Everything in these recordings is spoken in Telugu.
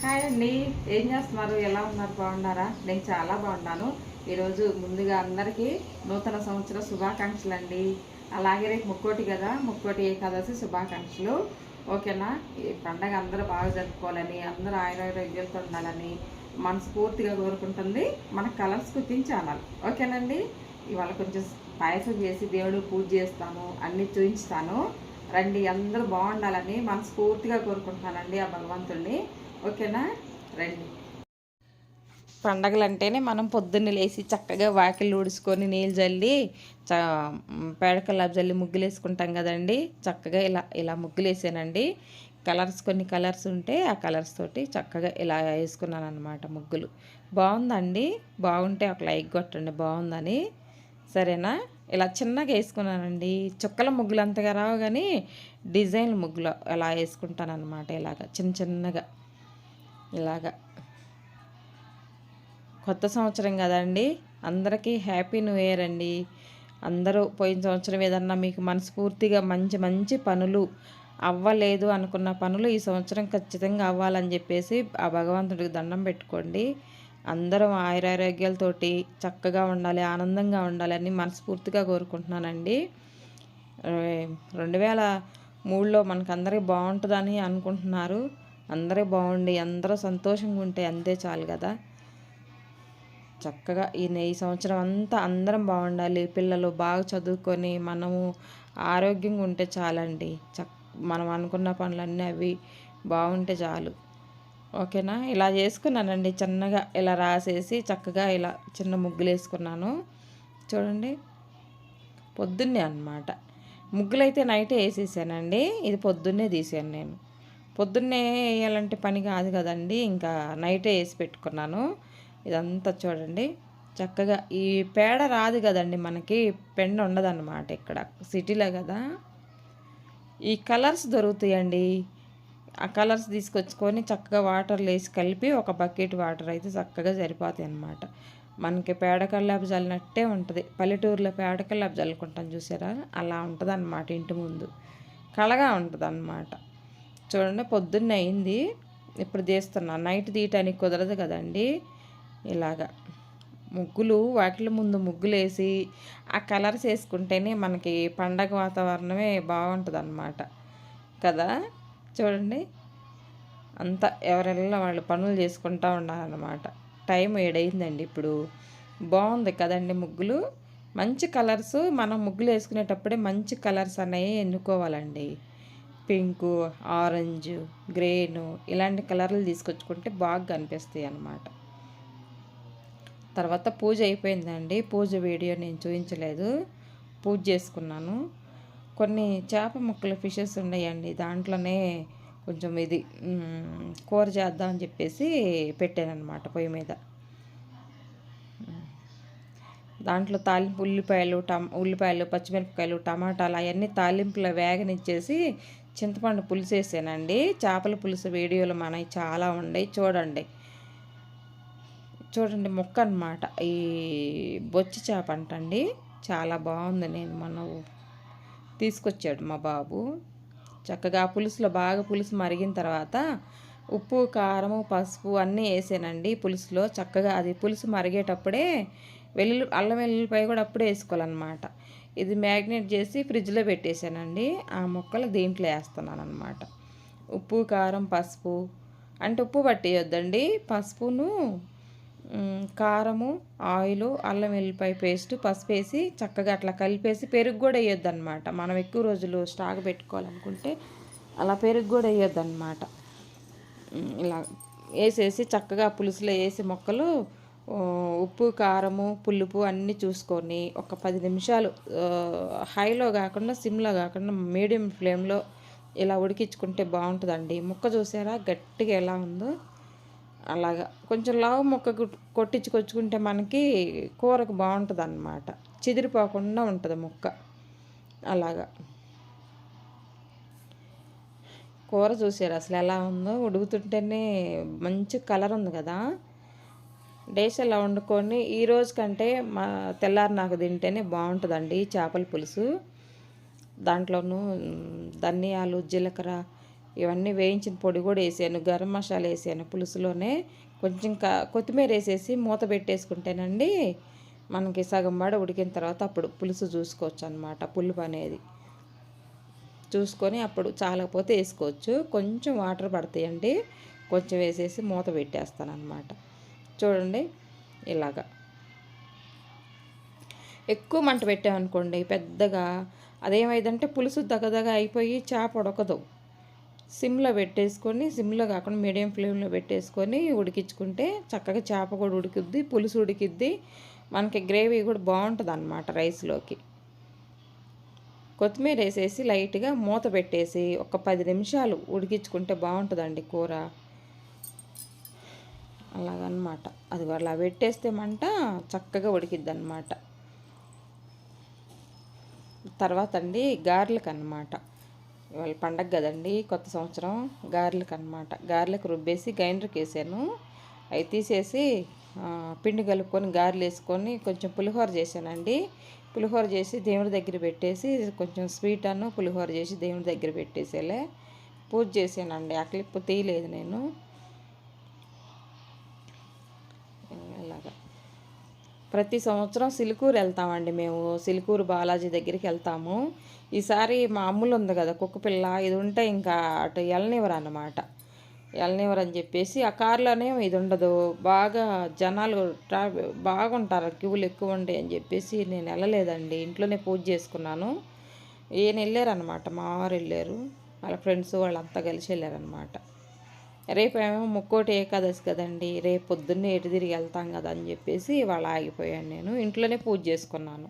హాయ్ అండి. ఏం చేస్తున్నారు? ఎలా ఉన్నారు? బాగున్నారా? నేను చాలా బాగున్నాను. ఈరోజు ముందుగా అందరికీ నూతన సంవత్సర శుభాకాంక్షలు అండి అలాగే రేపు ముక్కోటి కదా. ముక్కోటి ఏకాదశి శుభాకాంక్షలు. ఓకేనా? ఈ పండగ అందరూ బాగా జరుపుకోవాలని అందరూ ఆయురారోగ్యాలతో ఉండాలని మనస్ఫూర్తిగా కోరుకుంటుంది మన కలర్స్ కుకింగ్ ఛానల్. ఓకేనండి? ఇవాళ కొంచెం పాయసం చేసి దేవుడు పూజ చేస్తాను అన్నీ చూపించుతాను రండి అందరూ బాగుండాలని మనస్ఫూర్తిగా కోరుకుంటున్నానండి ఆ భగవంతుడిని ఓకేనా? రండి. పండగలు అంటేనే మనం పొద్దున్నే లేచి చక్కగా వాకిలు ఊడుచుకొని నీళ్ళు చల్లి చ పేడకల్లాపు చల్లి ముగ్గులు వేసుకుంటాం కదండి. చక్కగా ఇలా ఇలా ముగ్గులు వేసానండి కలర్స్ కొన్ని కలర్స్ ఉంటే ఆ కలర్స్ తోటి చక్కగా ఇలా వేసుకున్నాను అనమాట ముగ్గులు. బాగుందండి. బాగుంటే ఒక లైక్ కొట్టండి బాగుందని. సరేనా? ఇలా చిన్నగా వేసుకున్నానండి. చుక్కల ముగ్గులు అంతగా రావు కానీ డిజైన్ ముగ్గులు ఇలా వేసుకుంటాను అనమాట ఇలాగ చిన్న చిన్నగా. ఇలాగా. కొత్త సంవత్సరం కదండి. అందరికీ హ్యాపీ న్యూ ఇయర్ అండి. అందరూ పోయిన సంవత్సరం ఏదన్నా మీకు మనస్ఫూర్తిగా మంచి మంచి పనులు అవ్వలేదు అనుకున్న పనులు ఈ సంవత్సరం ఖచ్చితంగా అవ్వాలని చెప్పేసి ఆ భగవంతుడికి దండం పెట్టుకోండి. అందరం ఆయురారోగ్యాలతోటి చక్కగా ఉండాలి ఆనందంగా ఉండాలని మనస్ఫూర్తిగా కోరుకుంటున్నానండి. రెండు వేల మూడులో మనకందరికీ బాగుంటుందని అనుకుంటున్నారు. అందరూ బాగుండి అందరూ సంతోషంగా ఉంటే అంతే చాలు కదా. చక్కగా ఈ ఈ సంవత్సరం అంతా అందరం బాగుండాలి పిల్లలు బాగా చదువుకొని మనము ఆరోగ్యంగా ఉంటే చాలండి. చక్ మనం అనుకున్న పనులన్నీ అవి బాగుంటే చాలు. ఓకేనా? ఇలా చేసుకున్నానండి చిన్నగా ఇలా రాసేసి చక్కగా ఇలా చిన్న ముగ్గులు వేసుకున్నాను చూడండి పొద్దున్నే అనమాట ముగ్గులైతే నైటే వేసేసానండి. ఇది పొద్దున్నే తీసాను నేను. పొద్దున్నే వేయాలంటే పని కాదు కదండి. ఇంకా నైటే వేసి పెట్టుకున్నాను. ఇదంతా చూడండి. చక్కగా ఈ పేడ రాదు కదండి మనకి. పెండ ఉండదన్నమాట ఇక్కడ. సిటీలో కదా. ఈ కలర్స్ దొరుకుతాయండి. ఆ కలర్స్ తీసుకొచ్చుకొని చక్కగా వాటర్లు వేసి కలిపి ఒక బకెట్ వాటర్ అయితే చక్కగా సరిపోతాయి అన్నమాట. మనకి పేడకల్లాపు చల్లినట్టే ఉంటుంది. పల్లెటూరులో పేడకల్లాపు చల్లుకుంటాం చూసారా? అలా ఉంటుంది అన్నమాట ఇంటి ముందు. కళగా ఉంటుంది అన్నమాట చూడండి పొద్దున్న అయింది. ఇప్పుడు తీస్తున్నా నైట్ తీయటానికి కుదరదు కదండి. ఇలాగా ముగ్గులు వాటిల ముందు ముగ్గులు వేసి ఆ కలర్స్ వేసుకుంటేనే మనకి పండగ వాతావరణమే బాగుంటుంది అన్నమాట కదా? చూడండి. అంతా ఎవరెల్లా వాళ్ళు పనులు చేసుకుంటూ ఉండాలన్నమాట టైం ఏడైందండి ఇప్పుడు. బాగుంది కదండి ముగ్గులు. మంచి కలర్స్ మనం ముగ్గులు వేసుకునేటప్పుడే మంచి కలర్స్ అనేవి ఎన్నుకోవాలండి. పింకు ఆరెంజ్ గ్రేను ఇలాంటి కలర్లు తీసుకొచ్చుకుంటే బాగా కనిపిస్తాయి అన్నమాట. తర్వాత పూజ అయిపోయిందండి. పూజ వీడియో నేను చూపించలేదు పూజ చేసుకున్నాను. కొన్ని చేప ముక్కలు ఫిషెస్ ఉన్నాయండి. దాంట్లోనే కొంచెం ఇది కూర చేద్దాం అని చెప్పేసి పెట్టాను అనమాట పొయ్యి మీద. దాంట్లో తాలింపు ఉల్లిపాయలు టమ ఉల్లిపాయలు పచ్చిమిరపకాయలు టమాటాలు అవన్నీ తాలింపులో వేగనిచ్చేసి చింతపండు పులుసు వేసానండి. చేపల పులుసు వీడియోలు మనవి చాలా ఉన్నాయి చూడండి. చూడండి ముక్క అనమాట ఈ బొచ్చి చేప అంటండి. చాలా బాగుంది. నేను మన తీసుకొచ్చాడు మా బాబు. చక్కగా పులుసులో బాగా పులుసు మరిగిన తర్వాత ఉప్పు కారము పసుపు అన్నీ వేసానండి పులుసులో. చక్కగా అది పులుసు మరిగేటప్పుడే వెల్లుల్లి అల్లం వెల్లుల్లిపాయ కూడా అప్పుడే వేసుకోవాలన్నమాట. ఇది మ్యాగ్నేట్ చేసి ఫ్రిడ్జ్లో పెట్టేశానండి. ఆ మొక్కలు దీంట్లో వేస్తున్నాను అనమాట ఉప్పు కారం పసుపు. అంటే ఉప్పు పట్టేయొద్దండి. పసుపును కారము ఆయిల్ అల్లం వెల్లిపాయ పేస్ట్ పసుపు వేసి చక్కగా అట్లా కలిపేసి పెరుగు కూడా వేయొద్దు అనమాట మనం ఎక్కువ రోజులు స్టాక్ పెట్టుకోవాలనుకుంటే అలా పెరుగు కూడా వేయొద్దు అనమాట ఇలా వేసేసి చక్కగా పులుసులో వేసి మొక్కలు ఉప్పు కారము పులుపు అన్నీ చూసుకొని ఒక పది నిమిషాలు హైలో కాకుండా సిమ్లో కాకుండా మీడియం ఫ్లేమ్లో ఇలా ఉడికించుకుంటే బాగుంటుందండి. ముక్క చూసారా? గట్టిగా ఎలా ఉందో. అలాగా. కొంచెం లావు ముక్క కొట్టించుకొచ్చుకుంటే మనకి కూరకు బాగుంటుంది అన్నమాట చిదిరిపోకుండా ఉంటుంది ముక్క. అలాగా. కూర చూసారు? అసలు ఎలా ఉందో. ఉడుకుతుంటేనే మంచి కలర్ ఉంది కదా. డేస్ అలా వండుకొని ఈరోజు కంటే మా తెల్లారి నాకు తింటేనే బాగుంటుందండి చేపల పులుసు. దాంట్లోనూ ధనియాలు జీలకర్ర ఇవన్నీ వేయించిన పొడి కూడా వేసాను గరం మసాలా వేసాను పులుసులోనే. కొంచెం కొత్తిమీర వేసేసి మూత పెట్టేసుకుంటేనండి మనకి సగం వాడ ఉడికిన తర్వాత అప్పుడు పులుసు చూసుకోవచ్చు అనమాట పులుపు అనేది. చూసుకొని అప్పుడు చాలకపోతే వేసుకోవచ్చు. కొంచెం వాటర్ పడతాయండి కొంచెం వేసేసి మూత పెట్టేస్తాను అనమాట చూడండి ఇలాగా. ఎక్కువ మంట పెట్టామనుకోండి పెద్దగా అదేమైందంటే పులుసు దగదగ అయిపోయి చేప ఉడకదు. సిమ్లో పెట్టేసుకొని సిమ్లో కాకుండా మీడియం ఫ్లేమ్లో పెట్టేసుకొని ఉడికించుకుంటే చక్కగా చేప కూడా ఉడికిద్ది పులుసు ఉడికిద్ది. మనకి గ్రేవీ కూడా బాగుంటుంది అనమాట రైస్లోకి. కొత్తిమీర వేసేసి లైట్గా మూత పెట్టేసి ఒక పది నిమిషాలు ఉడికించుకుంటే బాగుంటుందండి కూర. అలాగనమాట. అది అలా పెట్టేస్తే మంట చక్కగా ఉడికిద్ది అనమాట తర్వాత అండి గారెలకు అనమాట ఇవాళ పండగ కదండి కొత్త సంవత్సరం గారెలకు అనమాట గారెలకు రుబ్బేసి గ్రైండర్కి వేసాను అవి తీసేసి పిండి కలుపుకొని గారెలు వేసుకొని కొంచెం పులిహోర చేశానండి. పులిహోర చేసి దేవుడి దగ్గర పెట్టేసి కొంచెం స్వీట్ అను పులిహోర చేసి దేవుడి దగ్గర పెట్టేసేలే. పూజ చేసానండి ఆ క్లిప్ తీయలేదు నేను ఇలాగా ప్రతి సంవత్సరం సిలుకూరు వెళ్తామండి మేము. సిలుకూరు బాలాజీ దగ్గరికి వెళ్తాము. ఈసారి మా అమ్ములు ఉంది కదా కుక్క పిల్ల ఇది ఉంటే ఇంకా అటు వెళ్ళనివ్వరు అన్నమాట వెళ్ళనివ్వరు అని చెప్పేసి ఆ కారులోనే ఇది ఉండదు. బాగా జనాలు బాగుంటారు క్యూలు ఎక్కువ ఉంటాయి అని చెప్పేసి నేను వెళ్ళలేదండి. ఇంట్లోనే పూజ చేసుకున్నాను. ఈయన వెళ్ళారనమాట మా వారు వెళ్ళారు. వాళ్ళ ఫ్రెండ్స్ వాళ్ళంతా కలిసి వెళ్ళారనమాట రేపు ఏమో ముక్కోటి ఏకాదశి కదండి రేపు పొద్దున్నే ఎటు తిరిగి వెళ్తాం కదా అని చెప్పేసి ఇవాళ ఆగిపోయాను నేను. ఇంట్లోనే పూజ చేసుకున్నాను.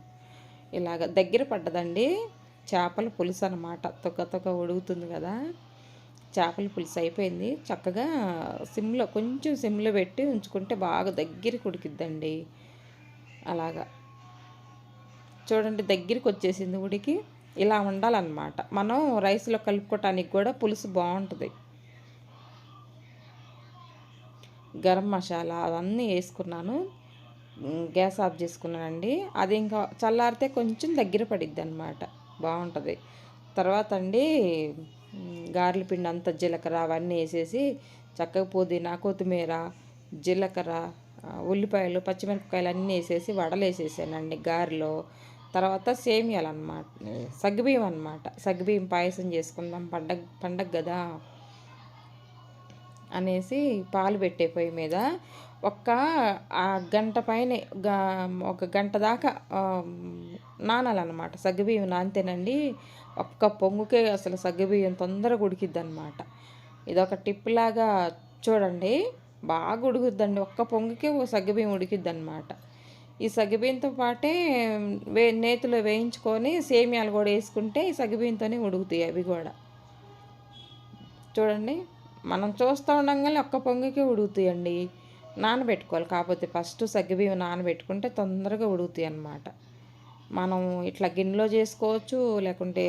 ఇలాగ దగ్గర పడ్డదండి చేపల పులుసు అనమాట తొక్క తొక్క ఉడుగుతుంది కదా. చేపల పులుసు అయిపోయింది. చక్కగా సిమ్లో కొంచెం సిమ్లో పెట్టి ఉంచుకుంటే బాగా దగ్గరికి ఉడికిద్దండి. అలాగా. చూడండి దగ్గరికి వచ్చేసింది ఉడికి. ఇలా ఉండాలన్నమాట. మనం రైస్లో కలుపుకోవటానికి కూడా పులుసు బాగుంటుంది. గరం మసాలా అవన్నీ వేసుకున్నాను. గ్యాస్ ఆఫ్ చేసుకున్నానండి. అది ఇంకా చల్లారితే కొంచెం దగ్గర పడిద్ది అనమాట బాగుంటుంది. తర్వాత అండి గారెల పిండి అంతా జీలకర్ర అవన్నీ వేసేసి చక్కగా పుదీనా కొత్తిమీర జీలకర్ర ఉల్లిపాయలు పచ్చిమిరపకాయలు అన్నీ వేసేసి వడలు వేసేసానండి గారెలో. తర్వాత సేమియాలు అనమాట సగ్గుబియ్యం అనమాట సగ్గుబియ్యం పాయసం చేసుకుందాం. పండగ పండగ కదా. అనేసి పాలు పెట్టే పొయ్యి మీద ఒక్క ఆ గంట పైన ఒక గంట దాకా నానాలన్నమాట. సగ్గుబియ్యం నానితేనండి ఒక్క పొంగుకే అసలు సగ్గుబియ్యం తొందరగా ఉడికిద్ది అనమాట ఇదొక టిప్ లాగా చూడండి బాగా ఉడుకుద్దండి. ఒక్క పొంగుకే ఓ సగ్గుబియ్యం ఉడికిద్ది అనమాట ఈ సగ్గుబియ్యంతో పాటే వే నేతిలో వేయించుకొని సేమియాలు కూడా వేసుకుంటే ఈ సగ్గుబియ్యంతోనే ఉడుకుతాయి అవి కూడా. చూడండి. మనం చూస్తూ ఉండగానే ఒక్క పొంగికి ఉడుగుతాయండి నానబెట్టుకోవాలి. కాకపోతే ఫస్ట్ సగ్గుబియ్యం నానబెట్టుకుంటే తొందరగా ఉడుగుతాయి అన్నమాట. మనం ఇట్లా గిన్నెలో చేసుకోవచ్చు లేకుంటే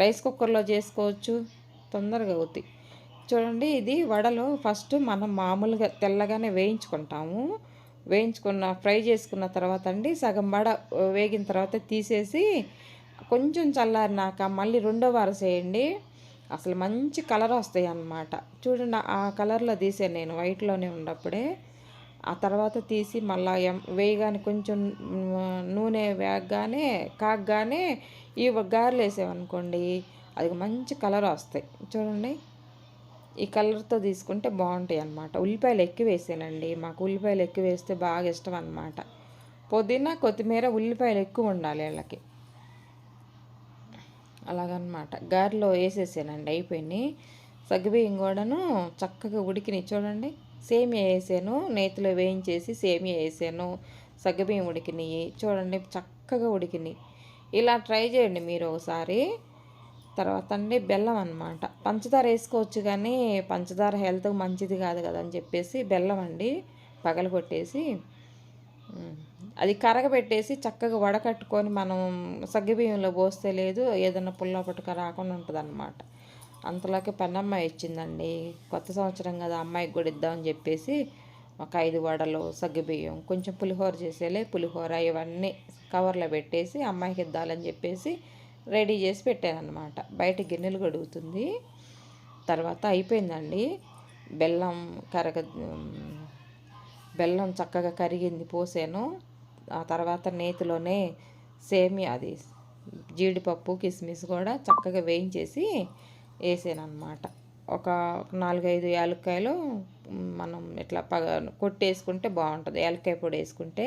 రైస్ కుక్కర్లో చేసుకోవచ్చు తొందరగా అవుతాయి. చూడండి ఇది వడలు ఫస్ట్ మనం మామూలుగా తెల్లగానే వేయించుకుంటాము. వేయించుకున్న ఫ్రై చేసుకున్న తర్వాత అండి సగం వడ వేగిన తర్వాత తీసేసి కొంచెం చల్లారినాక మళ్ళీ రెండో వారసేయండి అసలు మంచి కలర్ వస్తాయి అన్నమాట చూడండి ఆ కలర్లో తీసాను నేను వైట్లోనే ఉన్నప్పుడే ఆ తర్వాత తీసి మళ్ళా వేయగానే కొంచెం నూనె వేగగానే కాగగానే ఈ గారెలు వేసామనుకోండి అది మంచి కలర్ వస్తాయి. చూడండి ఈ కలర్తో తీసుకుంటే బాగుంటాయి అన్నమాట. ఉల్లిపాయలు ఎక్కువ వేసానండి. మాకు ఉల్లిపాయలు ఎక్కువ వేస్తే బాగా ఇష్టం అనమాట పుదీనా కొత్తిమీర ఉల్లిపాయలు ఎక్కువ ఉండాలి వీళ్ళకి. అలాగనమాట. గారెలో వేసేసానండి అయిపోయినాయి సగ్గుబియ్యం కూడాను చక్కగా ఉడికినాయి చూడండి. సేమియా వేసాను నేతిలో వేయించేసి సేమియా వేసాను సగ్గుబియ్యం ఉడికినాయి చూడండి చక్కగా ఉడికినాయి ఇలా ట్రై చేయండి మీరు ఒకసారి. తర్వాత అండి బెల్లం అనమాట పంచదార వేసుకోవచ్చు కానీ పంచదార హెల్త్కి మంచిది కాదు కదా అని చెప్పేసి బెల్లం అండి పగలగొట్టేసి అది కరగబెట్టేసి చక్కగా వడకట్టుకొని మనం సగ్గిబియ్యంలో పోస్తే లేదు ఏదైనా పుల్ల పుట్టుక రాకుండా ఉంటుంది అనమాట అంతలోకి పెన్నమ్మాయి ఇచ్చిందండి కొత్త సంవత్సరం కదా అమ్మాయికి కూడా ఇద్దామని చెప్పేసి ఒక ఐదు వడలు సగ్గుబియ్యం కొంచెం పులిహోర చేసేలే పులిహోర ఇవన్నీ కవర్లో పెట్టేసి అమ్మాయికి ఇద్దాలని చెప్పేసి రెడీ చేసి పెట్టాను బయట గిన్నెలు గడుగుతుంది తర్వాత అయిపోయిందండి. బెల్లం కరగ బెల్లం చక్కగా కరిగింది పోసాను. ఆ తర్వాత నేతిలోనే సేమియా అది జీడిపప్పు కిస్మిస్ కూడా చక్కగా వేయించేసి వేసాను అనమాట ఒక నాలుగైదు యాలక్కాయలు మనం ఇట్లా పగ కొట్టేసుకుంటే బాగుంటుంది. యాలక్కాయ పొడి వేసుకుంటే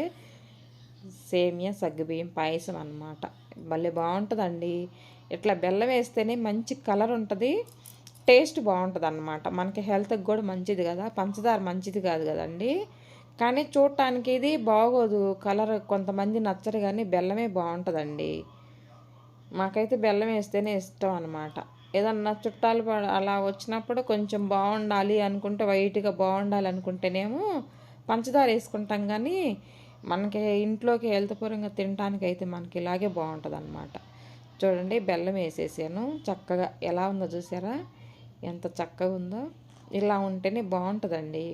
సేమియా సగ్గుబియ్యం పాయసం అనమాట భలే బాగుంటుందండి. ఇట్లా బెల్లం వేస్తేనే మంచి కలర్ ఉంటుంది టేస్ట్ బాగుంటుంది అనమాట మనకి హెల్త్కి కూడా మంచిది కదా. పంచదార మంచిది కాదు కదండి. కానీ చూడటానికి ఇది బాగోదు. కలర్ కొంతమంది నచ్చరు కానీ బెల్లమే బాగుంటుందండి. మాకైతే బెల్లం వేస్తేనే ఇష్టం అనమాట ఏదన్నా చుట్టాలు అలా వచ్చినప్పుడు కొంచెం బాగుండాలి అనుకుంటే వైట్గా బాగుండాలి అనుకుంటేనేమో పంచదార వేసుకుంటాం కానీ మనకి ఇంట్లోకి హెల్త్ తినడానికి అయితే మనకి ఇలాగే బాగుంటుంది అనమాట చూడండి బెల్లం వేసేసాను. చక్కగా ఎలా ఉందో చూసారా? ఎంత చక్కగా ఉందో. ఇలా ఉంటేనే బాగుంటుందండి.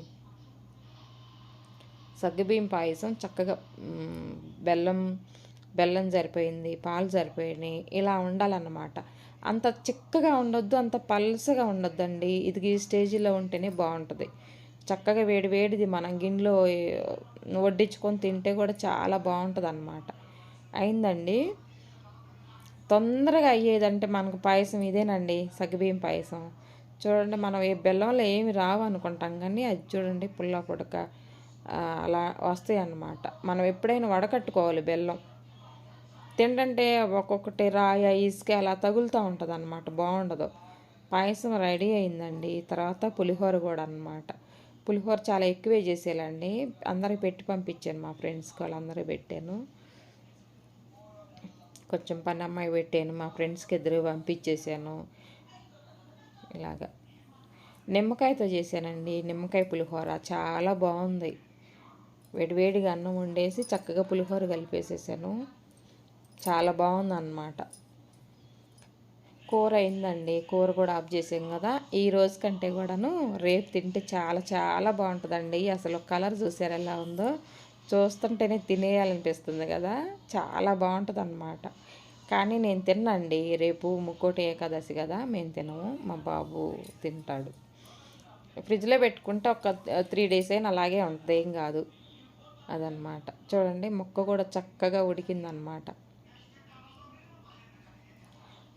సగ్గుబియ్యం పాయసం చక్కగా బెల్లం బెల్లం సరిపోయింది పాలు సరిపోయినాయి ఇలా ఉండాలన్నమాట. అంత చిక్కగా ఉండొద్దు అంత పల్సగా ఉండొద్దండి. ఇది ఈ స్టేజీలో ఉంటేనే బాగుంటుంది. చక్కగా వేడి వేడిది మనం గిన్నెలో వడ్డించుకొని తింటే కూడా చాలా బాగుంటుంది అన్నమాట అయిందండి. తొందరగా అయ్యేదంటే మనకు పాయసం ఇదేనండి సగ్గుబియ్యం పాయసం. చూడండి మనం ఏ బెల్లంలో ఏమి రావు అనుకుంటాం కానీ అది చూడండి పుల్ల పుడక. అలా వస్తాయి అన్నమాట మనం ఎప్పుడైనా వడకట్టుకోవాలి బెల్లం. తింటంటే ఒక్కొక్కటి రాయ ఇసుక అలా తగులుతూ ఉంటుంది అనమాట బాగుండదు. పాయసం రెడీ అయిందండి. తర్వాత పులిహోర కూడా అనమాట పులిహోర చాలా ఎక్కువే చేసేయాలండి అందరికి పెట్టి పంపించాను మా ఫ్రెండ్స్కి వాళ్ళందరూ పెట్టాను. కొంచెం పని అమ్మాయి పెట్టాను. మా ఫ్రెండ్స్కి ఇద్దరు పంపించేసాను ఇలాగా. నిమ్మకాయతో చేశానండి. నిమ్మకాయ పులిహోర చాలా బాగుంది. వేడివేడిగా అన్నం వండేసి చక్కగా పులిహోర కలిపేసేసాను. చాలా బాగుంది అన్నమాట కూర అయిందండి. కూర కూడా ఆఫ్ చేసాం కదా. ఈ రోజు కంటే కూడాను రేపు తింటే చాలా చాలా బాగుంటుందండి. అసలు కలర్ చూసారు ఎలా ఉందో? చూస్తుంటేనే తినేయాలనిపిస్తుంది కదా. చాలా బాగుంటుంది అన్నమాట కానీ నేను తిన్నండి. రేపు ముక్కోటి ఏకాదశి కదా. మేము తినము. మా బాబు తింటాడు. ఫ్రిడ్జ్లో పెట్టుకుంటే ఒక త్రీ డేస్ అయినా అలాగే ఉంటుంది. ఏం కాదు. అదనమాట చూడండి ముక్క కూడా చక్కగా ఉడికిందనమాట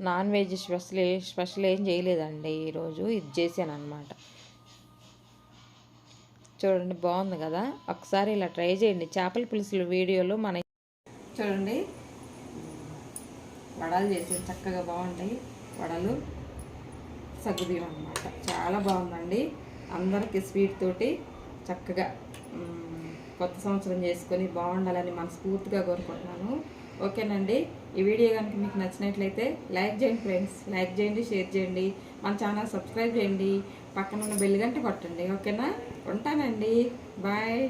నాన్ వెజ్ స్పెషల్ స్పెషల్ ఏం చేయలేదండి ఈరోజు. ఇది చేశాను అనమాట చూడండి బాగుంది కదా? ఒకసారి ఇలా ట్రై చేయండి. చేపల పులుసులు వీడియోలు మన చూడండి. వడలు చేసి చక్కగా బాగుంటాయి వడలు సగ్గుబియ్యం అనమాట చాలా బాగుందండి. అందరికీ స్వీట్ తోటి చక్కగా కొత్త సంవత్సరం చేసుకొని బాగుండాలని మనస్ఫూర్తిగా కోరుకుంటున్నాను. ఓకేనండి. ఈ వీడియో కనుక మీకు నచ్చినట్లయితే లైక్ చేయండి ఫ్రెండ్స్. లైక్ చేయండి షేర్ చేయండి. మన ఛానల్ సబ్స్క్రైబ్ చేయండి. పక్కన ఉన్న బెల్ గంట కొట్టండి. ఓకేనా? ఉంటానండి. బాయ్.